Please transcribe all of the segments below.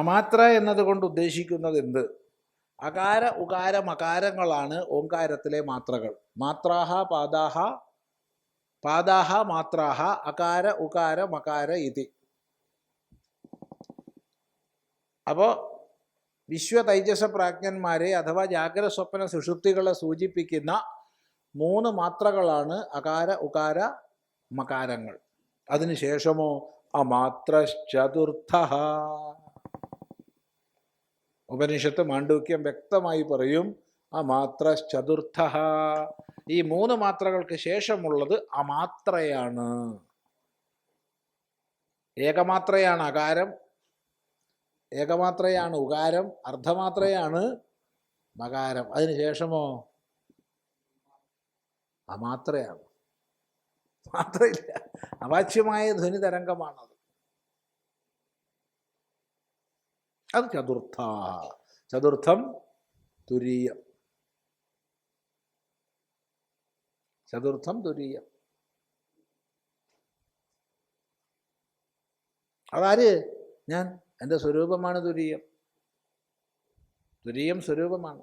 അമാത്ര എന്നതുകൊണ്ട് ഉദ്ദേശിക്കുന്നത് എന്ത്? അകാര ഉകാര മകാരങ്ങളാണ് ഓങ്കാരത്തിലെ മാത്രകൾ. മാത്രാഹ പാദാഹ പാദാഹ മാത്രാഹ അകാര ഉകാര മകാര ഇതി. അപ്പോൾ വിശ്വ തൈജസ പ്രാജ്ഞന്മാരെ അഥവാ ജാഗ്ര സ്വപ്ന സുഷുപ്തികളെ സൂചിപ്പിക്കുന്ന മൂന്ന് മാത്രകളാണ് അകാര ഉകാര മകാരങ്ങൾ. അതിനുശേഷമോ അമാത്രശ്ചതുർത്ഥ. ഉപനിഷത്ത് മാണ്ഡൂക്യം വ്യക്തമായി പറയും ആ മാത്ര അമാത്രശ്ചതുർത്ഥ. ഈ മൂന്ന് മാത്രകൾക്ക് ശേഷമുള്ളത് അമാത്രയാണ്. ഏകമാത്രയാണ് അകാരം ഏകമാത്രയാണ് ഉകാരം അർദ്ധമാത്രയാണ് മകാരം. അതിന് ശേഷമോ? അമാത്രയാണ്. മാത്രയില്ല. അവാച്യമായ ധ്വനി തരംഗമാണത് അത് ചതുർത്ഥ. ചതുർത്ഥം തുരീയം. ചതുർത്ഥം തുരീയം. അതാര്? ഞാൻ. എന്റെ സ്വരൂപമാണ് തുരീയം. തുരീയം സ്വരൂപമാണ്.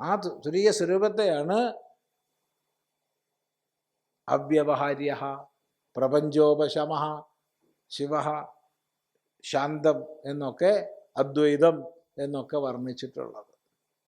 ആ തുരീയ സ്വരൂപത്തെയാണ് അവ്യവഹാര്യ പ്രപഞ്ചോപശമ ശിവ ശാന്തം എന്നൊക്കെ അദ്വൈതം എന്നൊക്കെ വർണിച്ചിട്ടുള്ളത്.